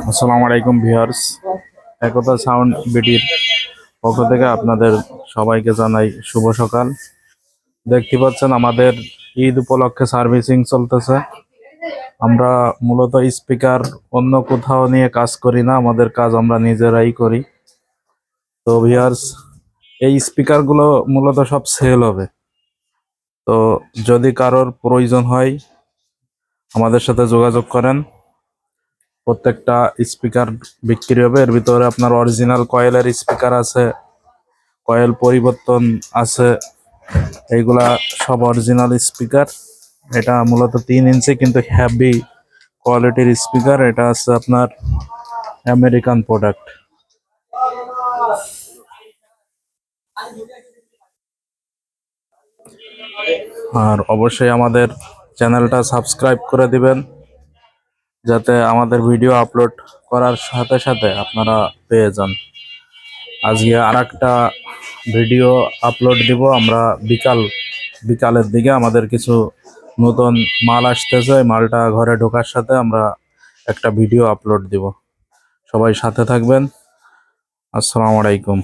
আসসালামু আলাইকুম ভিউয়ার্স। একতা সাউন্ড বিটির পক্ষ থেকে আপনাদের সবাইকে জানাই শুভ সকাল। দেখতে পাচ্ছেন আমাদের ঈদ উপলক্ষে সার্ভিসিং চলতেছে। আমরা মূলত স্পিকার অন্য কোথাও নিয়ে কাজ করি না, আমাদের কাজ আমরা নিজেরাই করি। তো ভিউয়ার্স, এই স্পিকারগুলো মূলত সব সেল হবে। তো যদি কারোর প্রয়োজন হয়, আমাদের সাথে যোগাযোগ করেন। প্রত্যেকটা স্পিকার বিক্রি হবে। এর ভিতরে আপনার অরিজিনাল কয়েলের স্পিকার আছে, কয়েল পরিবর্তন আছে, এইগুলা সব অরিজিনাল স্পিকার। এটা মূলত তিন ইঞ্চি কিন্তু হ্যাভি কোয়ালিটির স্পিকার। এটা আছে আপনার আমেরিকান প্রোডাক্ট আর অবশ্যই আমাদের চ্যানেলটা সাবস্ক্রাইব করে দিবেন। যাতে আমাদের ভিডিও আপলোড করার সাথে সাথে আপনারা পেয়ে যান। আজকে আর একটা ভিডিও আপলোড দিব। আমরা বিকাল, বিকালের দিকে আমাদের কিছু নতুন মাল আসতেছে। মালটা ঘরে ঢোকার সাথে আমরা একটা ভিডিও আপলোড দিব। সবাই সাথে থাকবেন। আসসালামু আলাইকুম।